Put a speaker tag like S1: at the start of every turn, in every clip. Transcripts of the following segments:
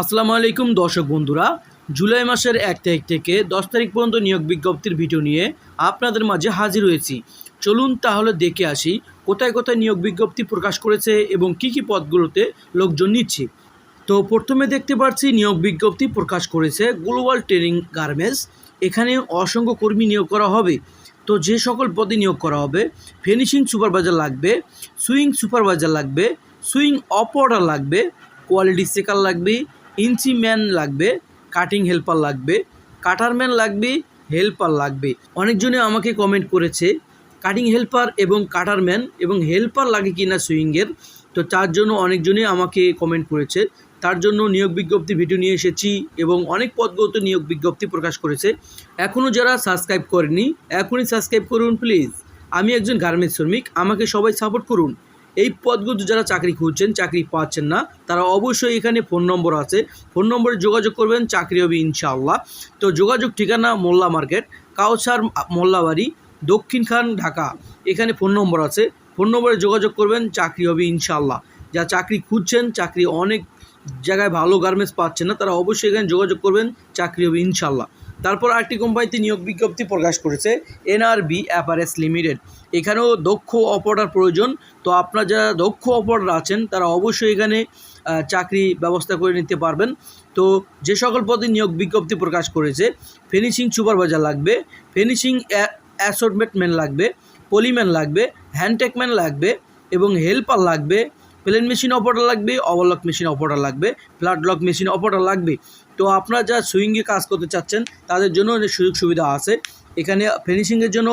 S1: আসসালামু আলাইকুম দর্শক বন্ধুরা। জুলাই মাসের এক তারিখ থেকে দশ তারিখ পর্যন্ত নিয়োগ বিজ্ঞপ্তির ভিডিও নিয়ে আপনাদের মাঝে হাজির হয়েছি। চলুন তাহলে দেখে আসি, কোথায় কোথায় নিয়োগ বিজ্ঞপ্তি প্রকাশ করেছে এবং কি কি পদগুলোতে লোকজন নিচ্ছে। তো প্রথমে দেখতে পাচ্ছি নিয়োগ বিজ্ঞপ্তি প্রকাশ করেছে গ্লোবাল ট্রেনিং গার্মেন্টস এখানে অসংখ্য কর্মী নিয়োগ করা হবে। তো যে সকল পদে নিয়োগ করা হবে ফিনিশিং সুপারভাইজার লাগবে সুইং সুপারভাইজার লাগবে সুইং অপারেটর লাগবে কোয়ালিটি চেকার লাগবে ইঞ্চি ম্যান লাগবে কাটিং হেল্পার লাগবে কাটার ম্যান লাগবে হেল্পার লাগবে। অনেকজনে আমাকে কমেন্ট করেছে কাটিং হেল্পার এবং কাটার ম্যান এবং হেল্পার লাগে কি না সুইংয়ের তো তার জন্য অনেকজনই আমাকে কমেন্ট করেছে। তার জন্য নিয়োগ বিজ্ঞপ্তি ভিডিও নিয়ে এসেছি এবং অনেক পদগত নিয়োগ বিজ্ঞপ্তি প্রকাশ করেছে। এখনও যারা সাবস্ক্রাইব করেনি, এখনই সাবস্ক্রাইব করুন প্লিজ আমি একজন গার্মেন্টস শ্রমিক, আমাকে সবাই সাপোর্ট করুন। এই পদগুলো যারা চাকরি খুঁজছেন, চাকরি পাচ্ছেন না, তারা অবশ্যই এখানে ফোন নম্বর আছে। ফোন নম্বরে যোগাযোগ করবেন, চাকরি হবে ইনশাআল্লাহ। তো যোগাযোগ ঠিকানা মোল্লা মার্কেট কাউসার মোল্লাবাড়ি, দক্ষিণ খান, ঢাকা। এখানে ফোন নম্বর আছে। ফোন নম্বরে যোগাযোগ করবেন, চাকরি হবে ইনশাআল্লাহ। যা চাকরি খুঁজছেন, চাকরি অনেক জায়গায় ভালো গার্মেন্টস পাচ্ছেন না, তারা অবশ্যই এখানে যোগাযোগ করবেন, চাকরি হবে ইনশাআল্লাহ। তারপর আরেকটি কোম্পানিতে নিয়োগ বিজ্ঞপ্তি প্রকাশ করেছে, এনআরবি অ্যাপারেস লিমিটেড। এখানেও দক্ষ অপারেটর প্রয়োজন। তো আপনারা যারা দক্ষ অপারেটর আছেন, তারা অবশ্যই এখানে চাকরি ব্যবস্থা করে নিতে পারবেন। তো যে সকল পদে নিয়োগ বিজ্ঞপ্তি প্রকাশ করেছে ফিনিশিং সুপারভাইজার লাগবে ফিনিশিং অ্যাসর্টমেন্ট ম্যান লাগবে পলিম্যান লাগবে হ্যান্ডটেকম্যান লাগবে এবং হেল্পার লাগবে প্লেন মেশিন অপারেটর লাগবে ওভারলক মেশিন অপারেটর লাগবে ফ্ল্যাট লক মেশিন অপারেটর লাগবে। তো আপনারা যারা সুইংয়ে কাজ করতে চাচ্ছেন, তাদের জন্য অনেক সুযোগ সুবিধা আছে। এখানে ফিনিশিংয়ের জন্য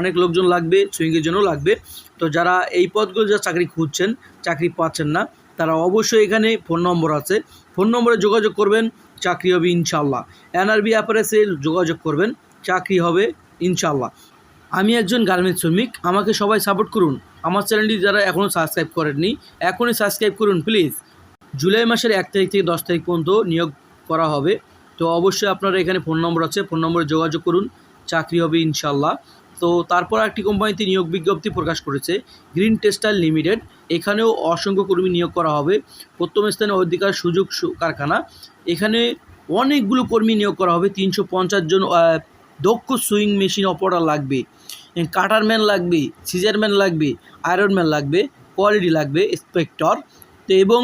S1: অনেক লোকজন লাগবে সুইংয়ের জন্য লাগবে। তো যারা এই পদগুলো যারা চাকরি খুঁজছেন, চাকরি পাচ্ছেন না, তারা অবশ্যই এখানে ফোন নম্বর আছে। ফোন নম্বরে যোগাযোগ করবেন, চাকরি হবে ইনশাল্লাহ এনআরবি অ্যাপারেসে যোগাযোগ করবেন, চাকরি হবে ইনশাল্লাহ আমি একজন গার্মেন্টস শ্রমিক, আমাকে সবাই সাপোর্ট করুন। আমার চ্যানেলটি যারা এখনও সাবস্ক্রাইব করেননি, এখনই সাবস্ক্রাইব করুন প্লিজ জুলাই মাসের এক তারিখ থেকে দশ তারিখ পর্যন্ত নিয়োগ করা হবে। তো অবশ্যই আপনারা এখানে ফোন নম্বর আছে ফোন নম্বরে যোগাযোগ করুন, চাকরি হবে ইনশাল্লাহ তো তারপর একটি কোম্পানিতে নিয়োগ বিজ্ঞপ্তি প্রকাশ করেছে, গ্রিন টেক্সটাইল লিমিটেড। এখানেও অসংখ্য কর্মী নিয়োগ করা হবে। প্রথম স্থানে অধিকার, সুযোগ কারখানা। এখানে অনেকগুলো কর্মী নিয়োগ করা হবে, তিনশো পঞ্চাশ জন দক্ষ সুইং মেশিন অপারেটর লাগবে কাটারম্যান লাগবে, সিজারম্যান লাগবে আয়রন ম্যান লাগবে, কোয়ালিটি লাগবে ইন্সপেক্টর তো এবং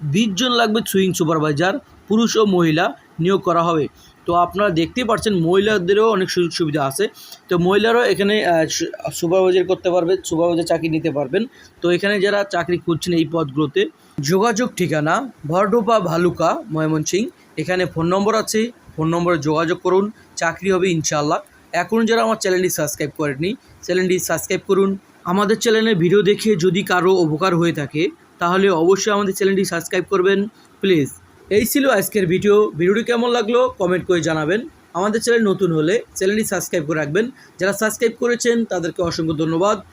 S1: বিশজন লাগবে সুইং সুপারভাইজার, পুরুষ ও মহিলা নিয়োগ করা হবে। তো আপনারা দেখতেই পাচ্ছেন মহিলাদেরও অনেক সুযোগ সুবিধা আছে। তো মহিলারাও এখানে সুপারভাইজার করতে পারবে সুপারভাইজার চাকরি নিতে পারবেন। তো এখানে যারা চাকরি খুঁজছেন এই পদগুলোতে, যোগাযোগ ঠিকানা, ভরডোপা ভালুকা ময়মনসিং এখানে ফোন নম্বর আছে ফোন নম্বরে যোগাযোগ করুন, চাকরি হবে ইনশাল্লাহ এখন যারা আমার চ্যানেলটি সাবস্ক্রাইব করেননি, চ্যানেলটি সাবস্ক্রাইব করুন। আমাদের চ্যানেলের ভিডিও দেখে যদি কারও উপকার হয়ে থাকে, তাহলে অবশ্যই আমাদের চ্যানেলটি সাবস্ক্রাইব করবেন, প্লিজ। এই ছিল আজকের ভিডিও। ভিডিওটি কেমন লাগল কমেন্ট করে জানাবেন। আমাদের চ্যানেল নতুন হলে চ্যানেলটি সাবস্ক্রাইব করে রাখবেন। যারা সাবস্ক্রাইব করেছেন, তাদেরকে অসংখ্য ধন্যবাদ।